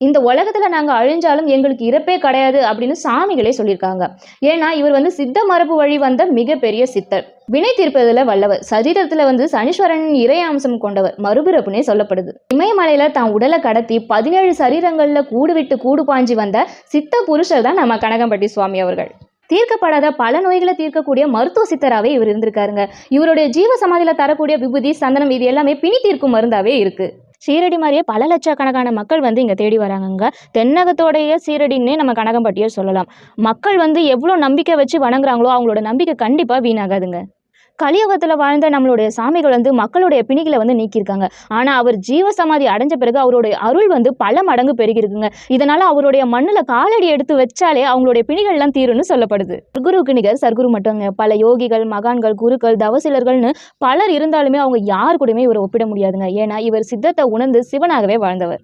இந்த உலகத்துல நாங்க அழிஞ்சாலும் எங்களுக்கு இறப்பே கிடையாது அப்படின்னு சாமிகளே சொல்லியிருக்காங்க. ஏன்னா இவர் வந்து சித்த மரபு வழி வந்த மிகப்பெரிய சித்தர். வினை தீர்ப்பதில் வல்லவர். சரீரத்துல வந்து சனீஸ்வரனின் இறை அம்சம் கொண்டவர். மறுபிறப்புனே சொல்லப்படுது. இமயமலையில தான் உடலை கடத்தி பதினேழு சரீரங்கள்ல கூடு விட்டு கூடு பாஞ்சி வந்த சித்த புருஷர் தான் நம்ம கனகம்பட்டி சுவாமி அவர்கள். தீர்க்கப்படாத பல நோய்களை தீர்க்கக்கூடிய மருத்துவ சித்தராகவே இவர் இருந்திருக்காருங்க. இவருடைய ஜீவ சமாதியில் தரக்கூடிய விபூதி சந்தனம் இது எல்லாமே பிணி தீர்க்கும் மருந்தாவே இருக்கு. சீரடி மாதிரியே பல லட்சக்கணக்கான மக்கள் வந்து இங்கே தேடி வராங்கங்க. தென்னகத்தோடைய சீரடின்னே நம்ம கனகம்பட்டியை சொல்லலாம். மக்கள் வந்து எவ்வளோ நம்பிக்கை வச்சு வணங்குறாங்களோ அவங்களோட நம்பிக்கை கண்டிப்பாக வீணாகாதுங்க. கலியுகத்தில் வாழ்ந்த நம்மளுடைய சாமிகள் வந்து மக்களுடைய பிணிகளை வந்து நீக்கியிருக்காங்க. ஆனால் அவர் ஜீவ சமாதி அடைஞ்ச பிறகு அவருடைய அருள் வந்து பல மடங்கு பெருகிருக்குங்க இதனால் அவருடைய மண்ணில் காலடி எடுத்து வச்சாலே அவங்களுடைய பிணிகள்லாம் தீரும்னு சொல்லப்படுது. சர்க்குருவுக்கு நிகர் சர்க்குரு மட்டுங்க பல யோகிகள் மகான்கள் குருக்கள் தவசிலர்கள்னு பலர் இருந்தாலுமே அவங்க யார் கூடயுமே இவரை ஒப்பிட முடியாதுங்க. ஏன்னா இவர் சித்தத்தை உணர்ந்து சிவனாகவே வாழ்ந்தவர்.